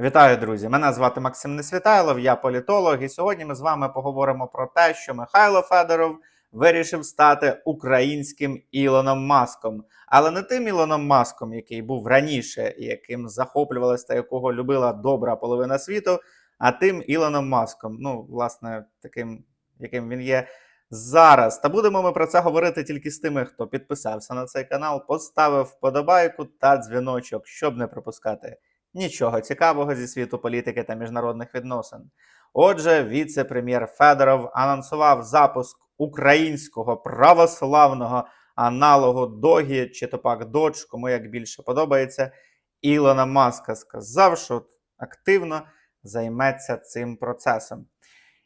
Вітаю, друзі! Мене звати Максим Несвітайлов, я політолог, і сьогодні ми з вами поговоримо про те, що Михайло Федоров вирішив стати українським Ілоном Маском, але не тим Ілоном Маском, який був раніше, яким захоплювалась та якого любила добра половина світу, а тим Ілоном Маском. Ну, власне, таким, яким він є зараз. Та будемо ми про це говорити тільки з тими, хто підписався на цей канал, поставив вподобайку та дзвіночок, щоб не пропускати. Нічого цікавого зі світу політики та міжнародних відносин. Отже, віце-прем'єр Федоров анонсував запуск українського православного аналогу Догі чи то пак Додж, кому як більше подобається. Ілона Маска сказав, що активно займеться цим процесом.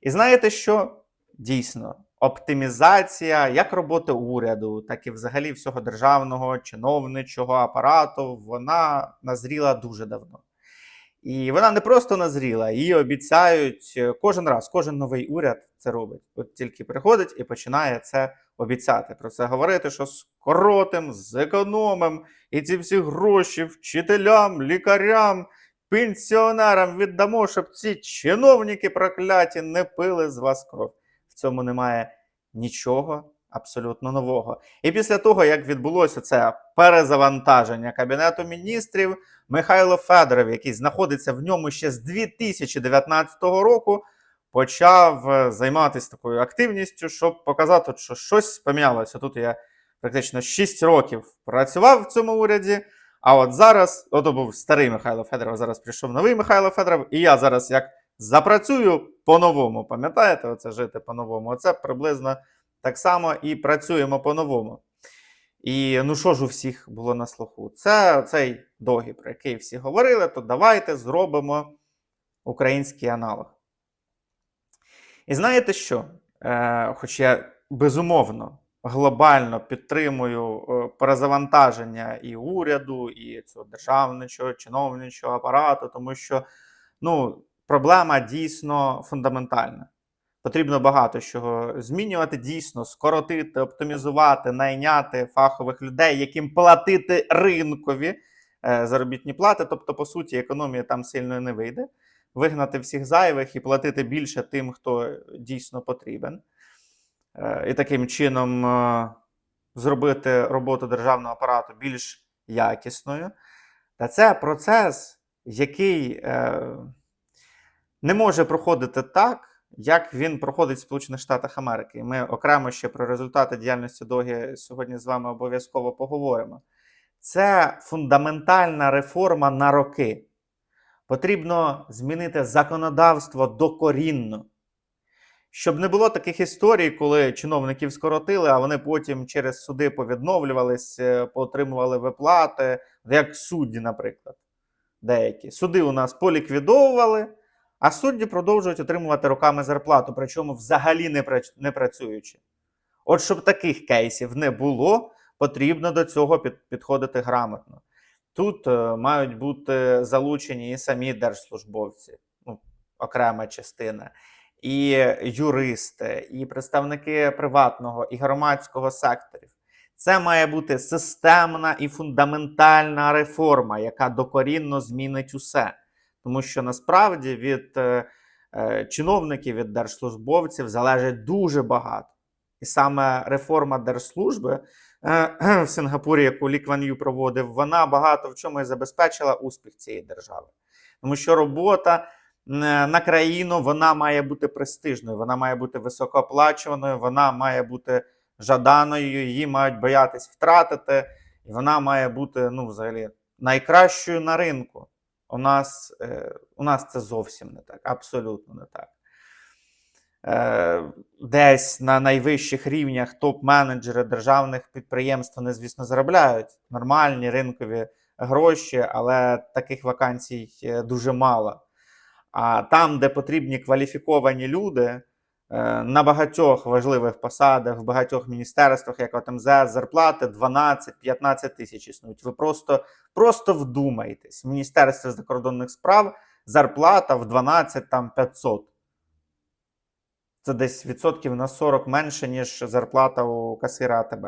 І знаєте що? Дійсно, оптимізація як роботи уряду, так і взагалі всього державного чиновничого апарату, вона назріла дуже давно. І вона не просто назріла, її обіцяють е, кожен раз, кожен новий уряд це робить. От тільки приходить і починає це обіцяти. Про це говорити, що скоротим, зекономим, і ці всі гроші вчителям, лікарям, пенсіонерам віддамо, щоб ці чиновники прокляті не пили з вас кров. Цьому немає нічого абсолютно нового. І після того, як відбулося це перезавантаження Кабінету міністрів, Михайло Федоров, який знаходиться в ньому ще з 2019 року, почав е, займатися такою активністю, щоб показати, що щось помінялося. Тут я практично 6 років працював в цьому уряді. А от зараз, ото був старий Михайло Федоров, зараз прийшов новий Михайло Федоров, і я зараз як запрацюю по-новому. Пам'ятаєте, оце жити по-новому? Оце приблизно так само і працюємо по-новому. І ну що ж у всіх було на слуху? Це цей догі, про який всі говорили, то давайте зробимо український аналог. І знаєте що? Е, Хоч я безумовно глобально підтримую е, перезавантаження і уряду, і цього державничого, чиновничого апарату, тому що ну, проблема дійсно фундаментальна. Потрібно багато чого змінювати, дійсно, скоротити, оптимізувати, найняти фахових людей, яким платити ринкові е, заробітні плати. Тобто, по суті, економія там сильно не вийде. Вигнати всіх зайвих і платити більше тим, хто дійсно потрібен. Е, і таким чином е, зробити роботу державного апарату більш якісною. Та це процес, який не може проходити так як він проходить в Сполучених Штатах Америки. Ми окремо ще про результати діяльності Догі сьогодні з вами обов'язково поговоримо. Це фундаментальна реформа на роки. Потрібно змінити законодавство докорінно. Щоб не було таких історій, коли чиновників скоротили, а вони потім через суди повідновлювались, е, поотримували виплати, як судді, наприклад. Деякі суди у нас поліквідовували. А судді продовжують отримувати роками зарплату, причому взагалі не, працюючи. От щоб таких кейсів не було, потрібно до цього підходити грамотно. Тут е, мають бути залучені і самі держслужбовці, ну, окрема частина, і юристи, і представники приватного і громадського секторів. Це має бути системна і фундаментальна реформа, яка докорінно змінить усе. Тому що насправді від е, е, чиновників, від держслужбовців залежить дуже багато. І саме реформа держслужби е, в Сингапурі, яку Лі Кван Ю проводив, вона багато в чому і забезпечила успіх цієї держави. Тому що робота е, на країну вона має бути престижною, вона має бути високооплачуваною, вона має бути жаданою, її мають боятись втратити, і вона має бути ну, взагалі найкращою на ринку. У нас е, у нас це зовсім не так, абсолютно не так. Е, Десь на найвищих рівнях топ-менеджери державних підприємств вони, звісно, заробляють нормальні ринкові гроші, але таких вакансій е, дуже мало. А там, де потрібні кваліфіковані люди, на багатьох важливих посадах, в багатьох міністерствах, як от МЗС, зарплати 12-15 тисяч існують. Ви просто просто вдумайтесь. В Міністерстві закордонних справ зарплата в 12 там 500. Це десь відсотків на 40 менше, ніж зарплата у касира АТБ,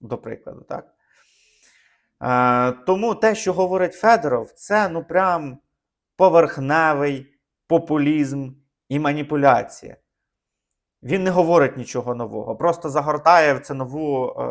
до прикладу. так? Е, Тому те, що говорить Федоров, це ну прям поверхневий популізм і маніпуляція. Він не говорить нічого нового, просто загортає в це нову, е,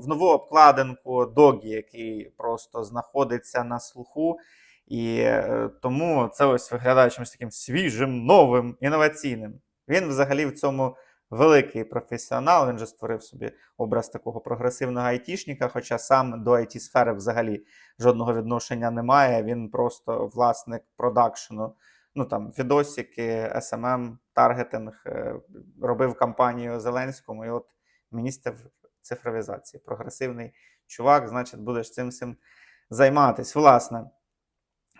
в нову обкладинку Догі, який просто знаходиться на слуху. І е, тому це ось виглядає чимось таким свіжим, новим, інноваційним. Він взагалі в цьому великий професіонал. Він же створив собі образ такого прогресивного айтішника, хоча сам до it сфери взагалі жодного відношення не має. Він просто власник продакшену. Ну там відосики, SMM, таргетинг, е, робив кампанію Зеленському, і от міністр цифровізації, прогресивний чувак, значить, будеш цим всім займатись. Власне.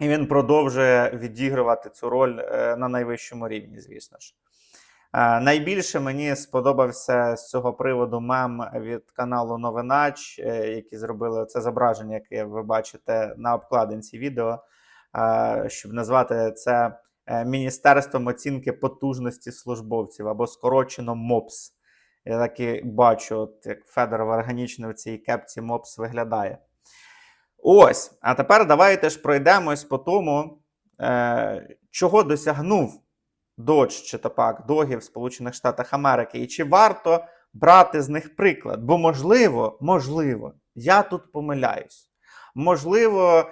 І він продовжує відігрувати цю роль е, на найвищому рівні, звісно ж. Е, Найбільше мені сподобався з цього приводу мем від каналу Новинач, які зробили це зображення, яке ви бачите на обкладинці відео, щоб назвати це Міністерством оцінки потужності службовців або скорочено МОПС. Я так і бачу, от як Федоров органічно в цій кепці МОПС виглядає. Ось. А тепер давайте ж пройдемось по тому, е, чого досягнув Додж чи Топак Догі в Сполучених Штатах Америки, і чи варто брати з них приклад? Бо, можливо, можливо, я тут помиляюсь. Можливо, е,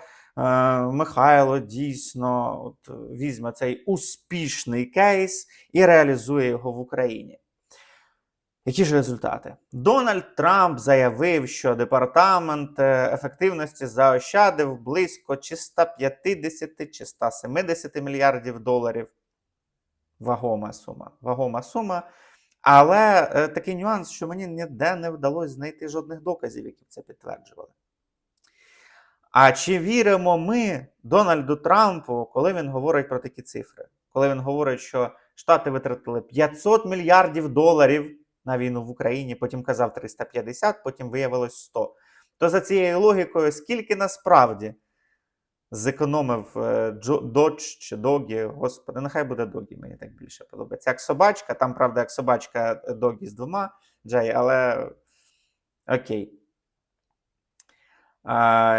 Михайло дійсно от, візьме цей успішний кейс і реалізує його в Україні. Які ж результати? Дональд Трамп заявив, що департамент е, ефективності заощадив близько чи 150 чи 170 мільярдів доларів. Вагома сума. Вагома сума. Але е, такий нюанс, що мені ніде не вдалося знайти жодних доказів, які б це підтверджували. А чи віримо ми Дональду Трампу, коли він говорить про такі цифри? Коли він говорить, що Штати витратили 500 мільярдів доларів на війну в Україні, потім казав 350, потім виявилось 100. То за цією логікою, скільки насправді зекономив е, Джо, Додж чи Догі, господи, нехай буде Догі, мені так більше подобається. Як собачка, там, правда, як собачка е, Догі з двома Джей, але окей.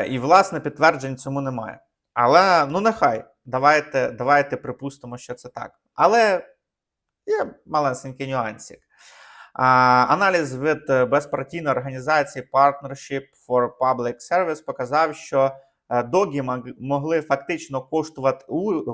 І, власне, підтверджень цьому немає. Але ну нехай, давайте, давайте припустимо, що це так. Але є маленький нюансик. Аналіз від е, безпартійної організації Partnership for Public Service показав, що е, догі мог- могли фактично коштувати,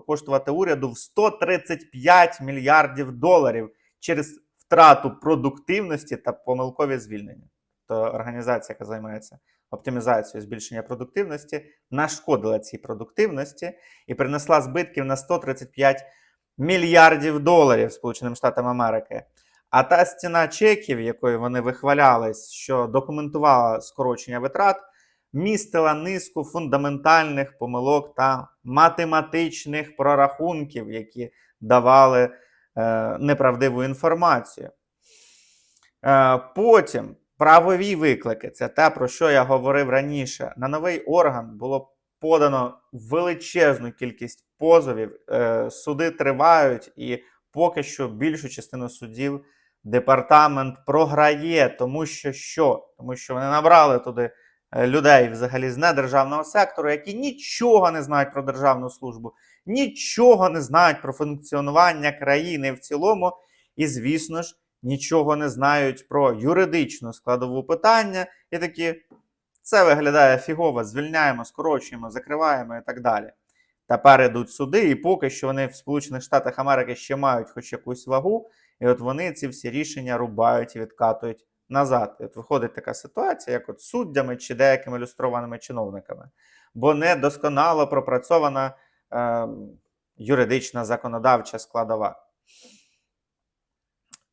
коштувати уряду в 135 мільярдів доларів через втрату продуктивності та помилкові звільнення. То організація, яка займається оптимізацією збільшення продуктивності, нашкодила цій продуктивності і принесла збитків на 135 мільярдів доларів Сполученим Штатам Америки. А та стіна чеків, якою вони вихвалялись, що документувала скорочення витрат, містила низку фундаментальних помилок та математичних прорахунків, які давали е, неправдиву інформацію. Е, потім правові виклики це те, про що я говорив раніше. На новий орган було подано величезну кількість позовів. Е, суди тривають, і поки що більшу частину судів департамент програє, тому що що? Тому що вони набрали туди е, людей взагалі з недержавного сектору, які нічого не знають про державну службу, нічого не знають про функціонування країни в цілому, і, звісно ж, нічого не знають про юридичну складову питання, і такі. Це виглядає фігово, звільняємо, скорочуємо, закриваємо і так далі. Тепер ідуть суди, і поки що вони в Сполучених Штатах Америки ще мають хоч якусь вагу, і от вони ці всі рішення рубають і відкатують назад. І от виходить така ситуація, як от суддями чи деякими ілюстрованими чиновниками, бо не досконало пропрацьована е, юридична законодавча складова.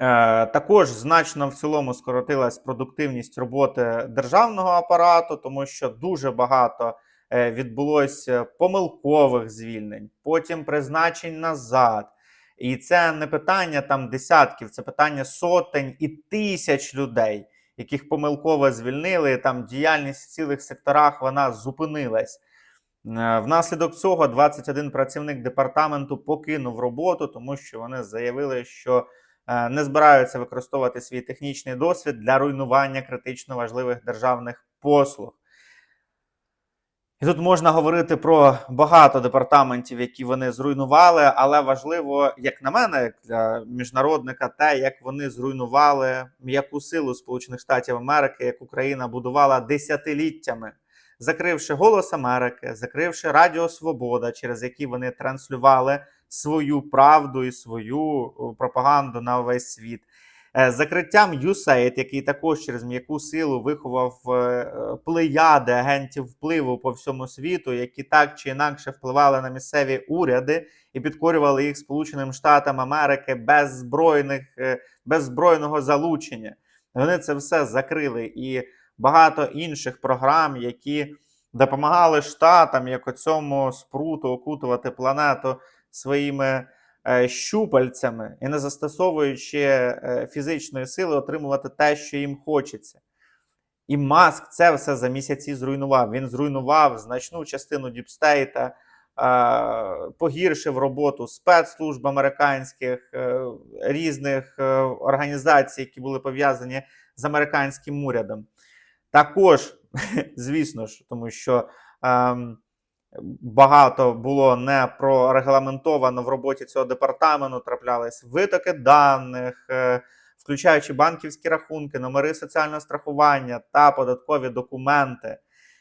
Е, Також значно в цілому скоротилась продуктивність роботи державного апарату, тому що дуже багато е, відбулося помилкових звільнень, потім призначень назад. І це не питання там десятків, це питання сотень і тисяч людей, яких помилково звільнили. Там діяльність в цілих секторах вона зупинилась. Е, Внаслідок цього 21 працівник департаменту покинув роботу, тому що вони заявили, що е, не збираються використовувати свій технічний досвід для руйнування критично важливих державних послуг. І тут можна говорити про багато департаментів, які вони зруйнували, але важливо, як на мене, як для міжнародника, те, як вони зруйнували м'яку силу Сполучених Штатів Америки, як Україна будувала десятиліттями, закривши Голос Америки, закривши Радіо Свобода, через які вони транслювали свою правду і свою пропаганду на весь світ. Е, Закриттям USAID, який також через м'яку силу виховав е, плеяди агентів впливу по всьому світу, які так чи інакше впливали на місцеві уряди і підкорювали їх Сполученим Штатам Америки без збройних, е, без збройного залучення. Вони це все закрили. І багато інших програм, які допомагали штатам, як оцьому спруту окутувати планету своїми е, щупальцями і не застосовуючи е, фізичної сили, отримувати те, що їм хочеться. І Маск це все за місяці зруйнував. Він зруйнував значну частину Діпстейта, е, погіршив роботу спецслужб американських, різних організацій, які були пов'язані з американським урядом. Також, звісно ж, тому що. Багато було не прорегламентовано в роботі цього департаменту, траплялись витоки даних, е, включаючи банківські рахунки, номери соціального страхування та податкові документи,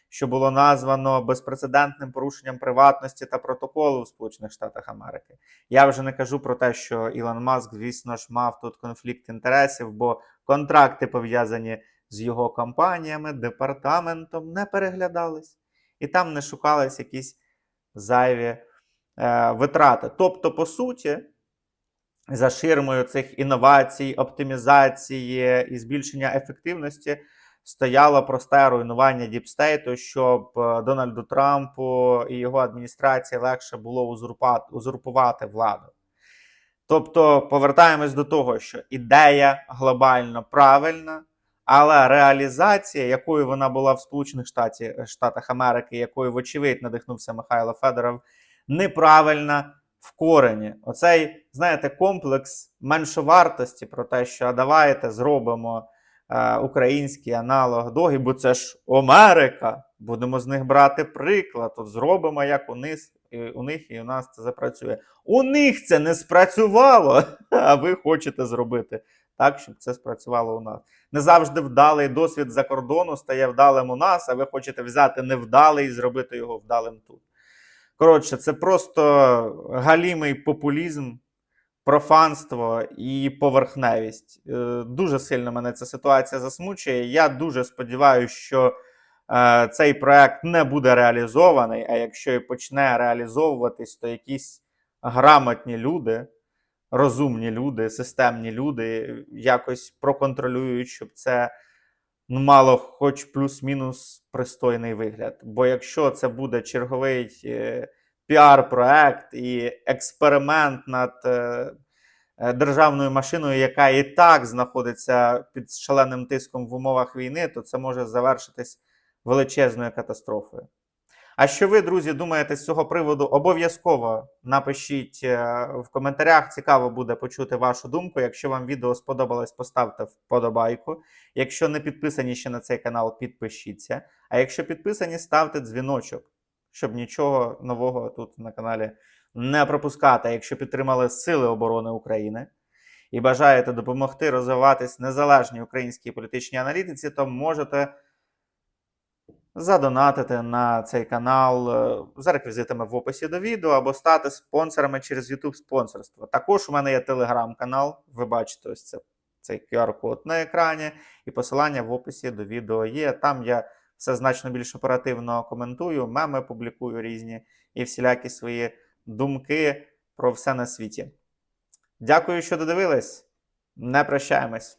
що було названо безпрецедентним порушенням приватності та протоколу в Сполучених Штатах Америки. Я вже не кажу про те, що Ілон Маск, звісно ж, мав тут конфлікт інтересів, бо контракти пов'язані з його компаніями, департаментом не переглядались і там не шукались якісь зайві е, витрати. Тобто, по суті, за ширмою цих інновацій, оптимізації і збільшення ефективності стояло просте руйнування діпстейту, щоб е, Дональду Трампу і його адміністрації легше було узурпувати владу. Тобто, повертаємось до того, що ідея глобально правильна, але реалізація, якою вона була в Сполучених Штаті, Штатах Америки, якою, вочевидь, надихнувся Михайло Федоров, неправильна в корені. Оцей, знаєте, комплекс меншовартості про те, що а давайте зробимо е, український аналог доги, бо це ж Америка. Будемо з них брати приклад. От зробимо, як у них, і у них і у нас це запрацює. У них це не спрацювало, а ви хочете зробити так, щоб це спрацювало у нас. Не завжди вдалий досвід за кордону стає вдалим у нас, а ви хочете взяти невдалий і зробити його вдалим тут. Коротше, це просто галімий популізм, профанство і поверхневість. Е, Дуже сильно мене ця ситуація засмучує. Я дуже сподіваюся, що е, цей проект не буде реалізований, а якщо і почне реалізовуватись, то якісь грамотні люди розумні люди, системні люди якось проконтролюють, щоб це ну, мало хоч плюс-мінус пристойний вигляд. Бо якщо це буде черговий е, піар-проект і експеримент над е, е, державною машиною, яка і так знаходиться під шаленим тиском в умовах війни, то це може завершитись величезною катастрофою. А що ви, друзі, думаєте з цього приводу? Обов'язково напишіть е, в коментарях. Цікаво буде почути вашу думку. Якщо вам відео сподобалось, поставте вподобайку. Якщо не підписані ще на цей канал, підпишіться. А якщо підписані, ставте дзвіночок, щоб нічого нового тут на каналі не пропускати. Якщо підтримали Сили оборони України і бажаєте допомогти розвиватись незалежній українській політичній аналітиці, то можете задонатити на цей канал е, за реквізитами в описі до відео або стати спонсорами через YouTube спонсорство. Також у мене є телеграм-канал. Ви бачите ось це, цей QR-код на екрані, і посилання в описі до відео є. Там я все значно більш оперативно коментую, меми публікую різні і всілякі свої думки про все на світі. Дякую, що додивились. Не прощаємось.